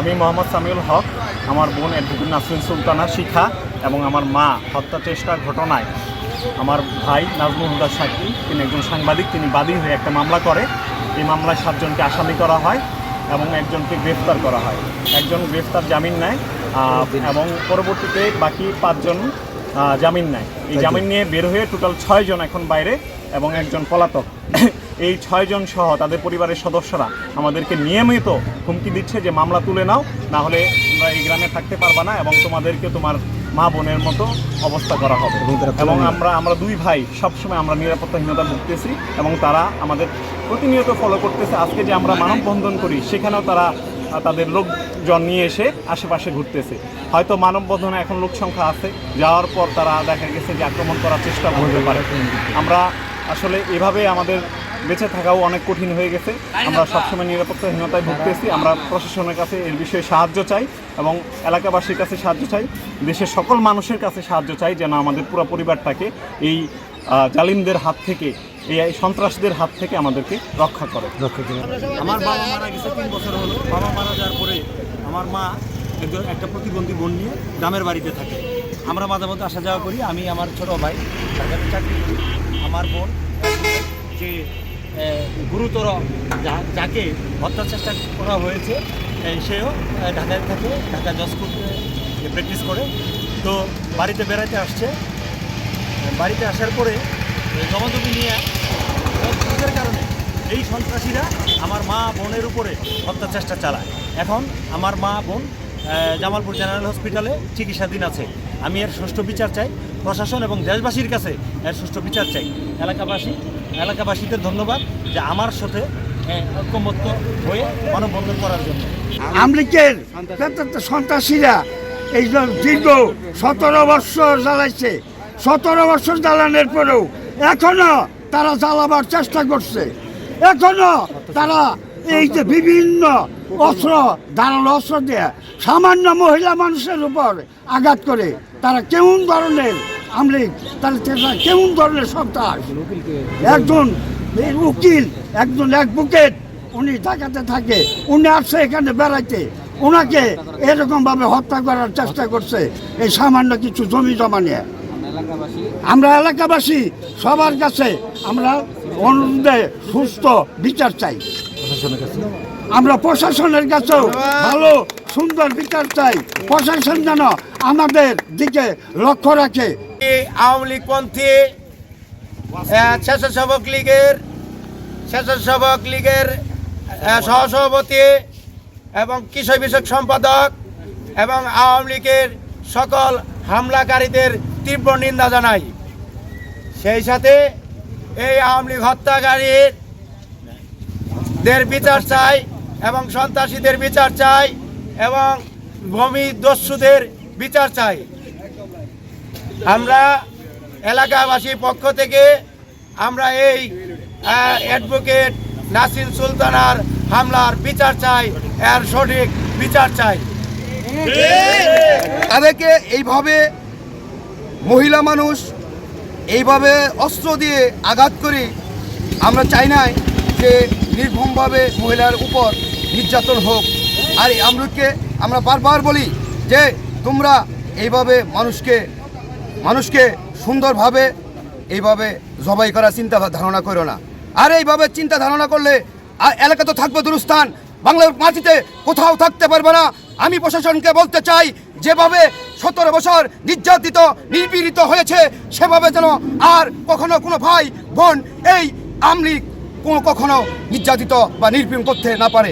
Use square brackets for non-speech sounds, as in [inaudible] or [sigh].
আমি মোহাম্মদ সামিউল হক আমার বোন এডভোকেট নাসরিন সুলতানা শিখা এবং আমার মা হত্যা চেষ্টার ঘটনায় আমার ভাই নাজমুল হুদা সাকি তিনি একজন সাংবাদিক তিনি বাদী হয়ে একটা মামলা করে। এই মামলায় সাতজনকে আসামি করা হয় এবং একজনকে গ্রেফতার করা হয়। একজন গ্রেফতার জামিন নেয় এবং পরবর্তীতে বাকি পাঁচজন জামিন নেয়। এই জামিন নিয়ে বের হয়ে টোটাল ছয়জন এখন বাইরে। এবং একজন পলাতক। [coughs] এই ছয়জন সহ তাদের পরিবারের সদস্যরা আমাদেরকে নিয়মিত হুমকি দিচ্ছে যে মামলা তুলে নাও না হলে তোমরা এই গ্রামে থাকতে পারবা না এবং তোমাদেরকে তোমার মা বোনের মতো অবস্থা করা হবে। এবং আমরা আমরা দুই ভাই সবসময় আমরা নিরাপত্তাহীনতা ভুগতেছি এবং তারা আমাদের প্রতিনিয়ত ফলো করতেছে। আজকে যে আমরা মানববন্ধন করি সেখানেও তারা তাদের লোকজন নিয়ে এসে আশেপাশে ঘুরতেছে। হয়তো মানববন্ধনে এখন লোক সংখ্যা আছে। যাওয়ার পর তারা দেখা গেছে যে আক্রমণ করার চেষ্টা করতে পারে। আমরা আসলে এভাবে আমাদের বেঁচে থাকাও অনেক কঠিন হয়ে গেছে। আমরা সবসময় নিরাপত্তাহীনতায় ভুগতেছি। আমরা প্রশাসনের কাছে এর বিষয়ে সাহায্য চাই এবং এলাকাবাসীর কাছে সাহায্য চাই। দেশের সকল মানুষের কাছে সাহায্য চাই যেন আমাদের পুরো পরিবারটাকে এই জালিমদের হাত থেকে এই সন্ত্রাসীদের হাত থেকে আমাদেরকে রক্ষা করে। আমার বাবা মারা গেছে তিন বছর হলো। বাবা মারা যাওয়ার পরে আমার মা একজন একটা প্রতিবন্ধী বোন নিয়ে গ্রামের বাড়িতে থাকে। আমরা মাঝে মধ্যে আসা যাওয়া করি। আমি আমার ছোট ভাই ঢাকাতে চাকরি করি। আমার বোন যে গুরুতর যাকে হত্যার চেষ্টা করা হয়েছে সেও ঢাকায় থাকে, ঢাকা জজকোর্ট প্র্যাকটিস করে। তো বাড়িতে বেড়াতে আসছে। বাড়িতে আসার পরে জমাজমি নিয়ে কারণে এই সন্ত্রাসীরা আমার মা বোনের উপরে হত্যা চেষ্টা চালায়। এখন আমার মা বোন জামালপুর জেনারেল হসপিটালে চিকিৎসাধীন আছে। আমি এর সুষ্ঠু বিচার চাই। প্রশাসন এবং দেশবাসীর কাছে এর সুষ্ঠু বিচার চাই। এলাকাবাসী, এলাকাবাসীদের ধন্যবাদ যে আমার সাথে ঐক্যমত্য হয়ে মানববন্ধন করার জন্য। আমলিকের সন্ত্রাসীরা এই দীর্ঘ সতেরো বৎসর জ্বালাইছে। সতেরো বছর জ্বালানোর পরেও এখনও তারা জ্বালাবার চেষ্টা করছে। এখনও তারা এই যে বিভিন্ন অস্ত্র, ধারালো অস্ত্র দিয়ে সামান্য মহিলা মানুষের উপর আঘাত করে, তারা কেমন ধরনের আমলিক, তারা তারা কেমন ধরনের সন্ত্রাস? একজন উকিল, একজন অ্যাডভোকেট, উনি ঢাকাতে থাকে, উনি আসছে এখানে বেড়াইতে ওনাকে এরকমভাবে হত্যা করার চেষ্টা করছে এই সামান্য কিছু জমি জমা নিয়ে। আমরা এলাকাবাসী, সবার কাছে আমরা অনুরোধে সুস্থ বিচার চাই। আমরা প্রশাসনের কাছেও ভালো সুন্দর বিচার চাই। প্রশাসন যেন আমাদের দিকে লক্ষ্য রাখে। এই আওয়ামী লীগপন্থী স্বেচ্ছাসেবক লীগের স্বেচ্ছাসেবক লীগের সহসভাপতি এবং কৃষক বিষয়ক সম্পাদক এবং আওয়ামী লীগের সকল হামলাকারীদের তীব্র নিন্দা জানাই। সেই সাথে এই আওয়ামী লীগ হত্যাকারীর দের বিচার চাই এবং সন্ত্রাসীদের বিচার চাই এবং ভূমি দস্যুদের বিচার চাই। আমরা এলাকাবাসীর পক্ষ থেকে আমরা এই অ্যাডভোকেট নাসির সুলতানার হামলার বিচার চাই, এর সঠিক বিচার চাই। তাদেরকে এইভাবে মহিলা মানুষ এইভাবে অস্ত্র দিয়ে আঘাত করে আমরা চাই নাই যে নির্ভমভাবে মহিলার উপর নির্যাতন হোক। আর এই আমরুদকে আমরা বারবার বলি যে, তোমরা এইভাবে মানুষকে মানুষকে সুন্দরভাবে এইভাবে জবাই করার চিন্তা ধারণা করো না। আর এইভাবে চিন্তা ধারণা করলে আর এলাকা তো থাকবে দুরস্থান। বাংলার মাটিতে কোথাও থাকতে পারবে না। আমি প্রশাসনকে বলতে চাই, যেভাবে সতেরো বছর নির্যাতিত, নিপীড়িত হয়েছে, সেভাবে যেন আর কখনো কোনো ভাই, বোন এই আমলিগ কোনো কখনো নির্যাতিত বা নির্পীড়ন করতে না পারে।